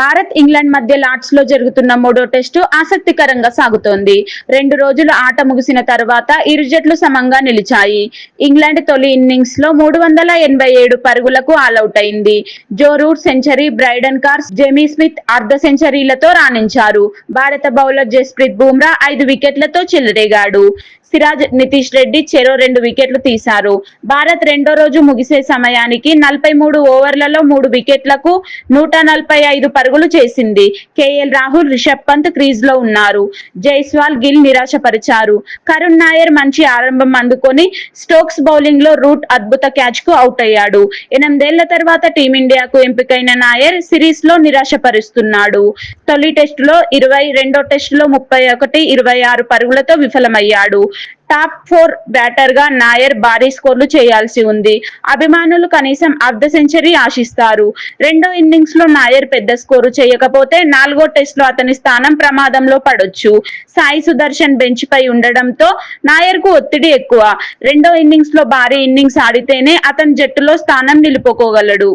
Bharat England మధ్య లార్డ్స్లో జరుగుతున్న మూడో టెస్టు ఆసక్తికరంగా సాగుతోంది. రెండు రోజుల ఆట ముగిసిన తర్వాత ఇరు జట్లు సమంగా నిలిచాయి. ఇంగ్లాండ్ తొలి ఇన్నింగ్స్లో మూడు వందల ఎనభై ఏడు పరుగులకు ఆలౌట్ అయింది. Joe Root century Brydon Carse Jamie Smith అర్ధ సెంచరీలతో రాణించారు. భారత బౌలర్ జస్ప్రీత్ బూమ్రా ఐదు వికెట్లతో చెలరేగాడు. సిరాజ్ నితీష్ రెడ్డి చెరో రెండు వికెట్లు తీశారు. భారత్ రెండో రోజు ముగిసే సమయానికి నలభై మూడు ఓవర్లలో మూడు వికెట్లకు నూట నలభై ఐదు పరుగులు చేసింది. కేఎల్ రాహుల్ రిషబ్ పంత్ క్రీజ్లో ఉన్నారు. జైస్వాల్ గిల్ నిరాశపరిచారు. కరుణ్ నాయర్ మంచి ఆరంభం అందుకొని స్టోక్స్ బౌలింగ్లో రూట్ అద్భుత క్యాచ్కు అవుట్ అయ్యాడు. ఎనిమిదేళ్ళ తర్వాత టీమిండియాకు ఎంపికైన నాయర్ సిరీస్లో నిరాశపరుస్తున్నాడు. తొలి టెస్టులో ఇరవై రెండో టెస్టులో ముప్పై ఒకటి ఇరవై ఆరు పరుగులతో విఫలమయ్యాడు. టాప్ ఫోర్ బ్యాటర్గా నాయర్ భారీ స్కోర్లు చేయాల్సి ఉంది. అభిమానులు కనీసం అర్ధ సెంచరీ ఆశిస్తారు. రెండో ఇన్నింగ్స్లో నాయర్ పెద్ద స్కోరు చేయకపోతే నాలుగో టెస్ట్లో అతని స్థానం ప్రమాదంలో పడొచ్చు. సాయి సుదర్శన్ బెంచ్ పై ఉండడంతో నాయర్కు ఒత్తిడి ఎక్కువ. రెండో ఇన్నింగ్స్లో భారీ ఇన్నింగ్స్ ఆడితేనే అతని జట్టులో స్థానం నిలుపుకోగలడు.